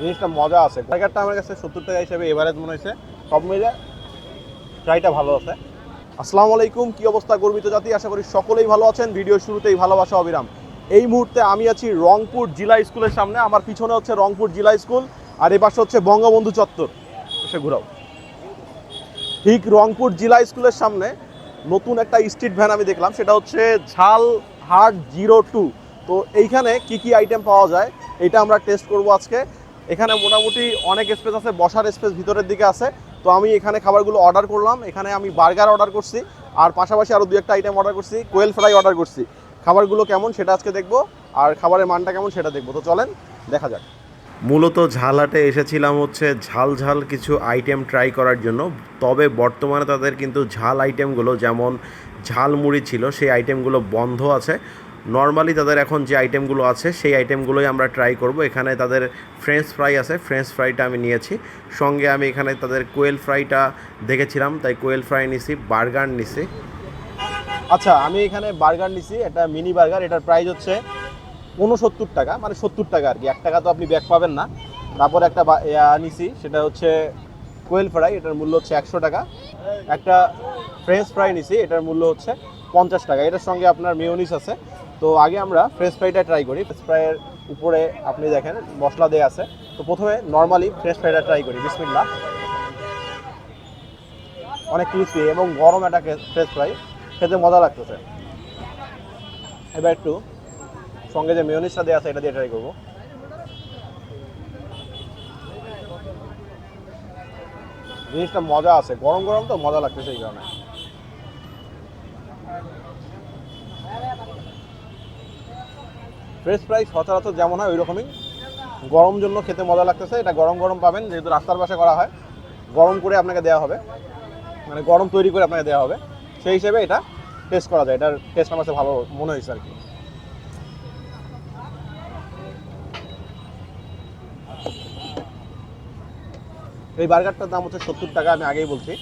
জিনিসটা মজা আছে। বার্গারটা আমার কাছে সত্তর টাকা হিসেবে এভারেজ মনে হয়েছে। সব মিলে ট্রাইটা ভালো আছে। আসসালামু আলাইকুম, কি অবস্থা গর্বিত জাতি? আশা করি সকলেই ভালো আছেন। ভিডিও শুরুতেই ভালোবাসা, অবিরাম। এই মুহূর্তে আমি আছি রংপুর জেলা স্কুলের সামনে। আমার পিছনে হচ্ছে রংপুর জেলা স্কুল আর এ পাশে হচ্ছে বঙ্গবন্ধু চত্বর। এসে ঘুরাও। ঠিক রংপুর জেলা স্কুলের সামনে নতুন একটা স্ট্রিট ভ্যান আমি দেখলাম। সেটা হচ্ছে ঝাল হাট জিরো টু তো এইখানে কি কি আইটেম পাওয়া যায়, এটা আমরা টেস্ট করব আজকে। এখানে মোটামুটি অনেক স্পেস আছে, বসার স্পেস ভিতরের দিকে আছে। তো আমি এখানে খাবারগুলো অর্ডার করলাম, এখানে আমি বার্গার অর্ডার করছি, আর পাশাপাশি আরও দু একটা আইটেম অর্ডার করছি কোয়েল ফ্রাই অর্ডার করছি। খাবারগুলো কেমন সেটা আজকে দেখব, আর খাবারের মানটা কেমন সেটা দেখব। তো চলেন, দেখা যাক। মূলত ঝালহাটে এসেছিলাম হচ্ছে ঝাল ঝাল কিছু আইটেম ট্রাই করার জন্য। তবে বর্তমানে তাদের কিন্তু ঝাল আইটেমগুলো যেমন ঝাল মুড়ি ছিল, সেই আইটেমগুলো বন্ধ আছে। নর্মালি তাদের এখন যে আইটেমগুলো আছে, সেই আইটেমগুলোই আমরা ট্রাই করব। এখানে তাদের ফ্রেঞ্চ ফ্রাই আছে। ফ্রেঞ্চ ফ্রাইটা আমি নিয়েছি। সঙ্গে আমি এখানে তাদের কোয়েল ফ্রাইটা দেখেছিলাম। তাই কোয়েল ফ্রাই নিছি বার্গার নিছি। আচ্ছা আমি এখানে বার্গার নিছি। এটা মিনি বার্গার এটার প্রাইস হচ্ছে উনসত্তর টাকা মানে সত্তর টাকা আর কি। এক টাকা তো আপনি ব্যাক পাবেন না। তারপর একটা নিছি। সেটা হচ্ছে কোয়েল ফ্রাই এটার মূল্য হচ্ছে একশো টাকা। একটা ফ্রেঞ্চ ফ্রাই নিছি। এটার মূল্য হচ্ছে পঞ্চাশ টাকা। এটার সঙ্গে আপনার মেয়োনিস আছে। তো আগে আমরা ফ্রেঞ্চ ফ্রাইটা ট্রাই করি। ফ্রেঞ্চ ফ্রাইয়ের উপরে আপনি দেখেন মশলা দেওয়া আছে। তো প্রথমে নর্মালি ফ্রেঞ্চ ফ্রাইটা ট্রাই করি বিসমিল্লা অনেক ক্রিসপি এবং গরম একটা ফ্রেঞ্চ ফ্রাই খেতে মজা লাগতেছে। এবার একটু সঙ্গে যে মেয়নিসটা দেওয়া আছে, এটা দিয়ে ট্রাই করব। জিনিসটা মজা আছে। গরম গরম তো মজা লাগতেছে এই কারণে। ফ্রেশ ফ্রাই সচরাচর যেমন হয় ওই রকমই গরম জন্য খেতে মজা লাগতেছে। এটা গরম গরম পাবেন, যেহেতু রাস্তার পাশে করা হয়। গরম করে আপনাকে দেওয়া হবে। মানে গরম তৈরি করে আপনাকে দেওয়া হবে। সেই হিসেবে এটা টেস্ট করা যায়। এটার টেস্ট আমার কাছে ভালো মনে হয়েছে আর কি। এই বার্গারটার দাম হচ্ছে সত্তর টাকা, আমি আগেই বলছি।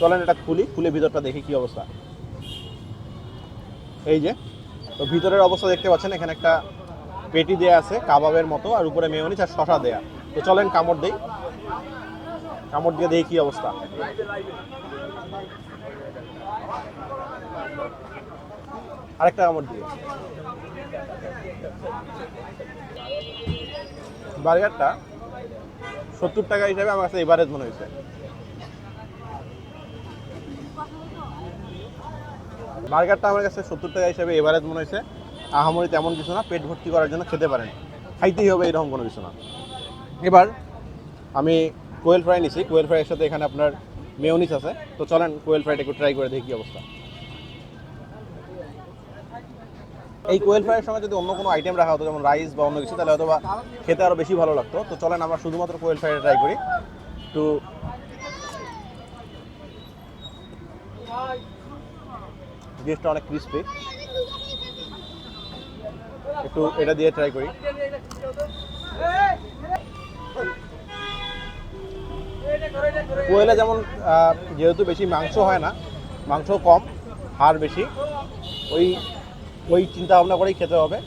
চলেন এটা খুলি, খুলে ভিতরটা দেখি কি অবস্থা। এই যে, তো ভিতরের অবস্থা দেখতে পাচ্ছেন, এখানে একটা পেটি দেয়া আছে, কাবাবের মতো, আর উপরে মেয়নিস আর শশা দেয়া। তো চলেন কামড় দেই। কামড় দিয়ে দেখি কি অবস্থা? আরেকটা কামড় দিয়ে। বার্গারটা সত্তর টাকা হিসাবে আমার কাছে এভারেজ মনে হয়েছে। বার্গারটা আমার কাছে সত্তর টাকা হিসাবে এভারেজ মনে হয়েছে। আহামরি তেমন কিছু না, পেট ভর্তি করার জন্য খেতে পারেন। খাইতেই হবে, এরকম কোনো কিছু না। এবার আমি কোয়েল ফ্রাই নিছি। কোয়েল ফ্রাইয়ের সাথে এখানে আপনার মেয়নিস আছে। তো চলেন কোয়েল ফ্রাইটা একটু ট্রাই করে দেখি কি অবস্থা। এই কোয়েল ফ্রাইয়ের সঙ্গে যদি অন্য কোনো আইটেম রাখা হতো, যেমন রাইস বা অন্য কিছু, তাহলে হয়তো বা খেতে আরও বেশি ভালো লাগতো। তো চলেন আমরা শুধুমাত্র কোয়েল ফ্রাইটা ট্রাই করি। একটু জিনিসটা অনেক ক্রিস্পি একটু এটা দিয়ে ট্রাই করি। কোয়েলে যেমন যেহেতু বেশি মাংস হয় না, মাংস কম, হাড় বেশি, ওই ওই চিন্তা ভাবনা করেই খেতে হবে।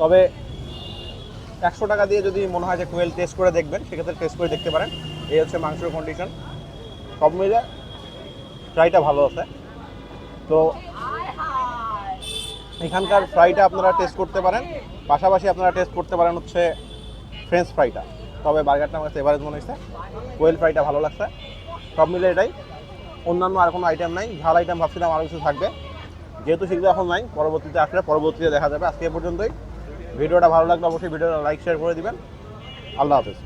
তবে একশো টাকা দিয়ে যদি মনে হয় যে কোয়েল টেস্ট করে দেখবেন, সেক্ষেত্রে টেস্ট করে দেখতে পারেন। এই হচ্ছে মাংসের কন্ডিশন সব মিলে ট্রাইটা ভালো আছে। তো এখানকার ফ্রাইটা আপনারা টেস্ট করতে পারেন। পাশাপাশি আপনারা টেস্ট করতে পারেন হচ্ছে ফ্রেঞ্চ ফ্রাইটা তবে বার্গারটা আমার কাছে এভারেজ মনে হয়েছে। কোয়েল ফ্রাইটা ভালো লাগছে। সব মিলে এটাই। অন্যান্য আর কোনো আইটেম নাই। ঝাল আইটেম ভাবছিলাম আরও কিছু থাকবে। যেহেতু সেগুলো এখন নাই, পরবর্তীতে আসলে পরবর্তীতে দেখা যাবে। আজকে পর্যন্তই। ভিডিওটা ভালো লাগলে অবশ্যই ভিডিওটা লাইক শেয়ার করে দিবেন। আল্লাহ হাফেজ।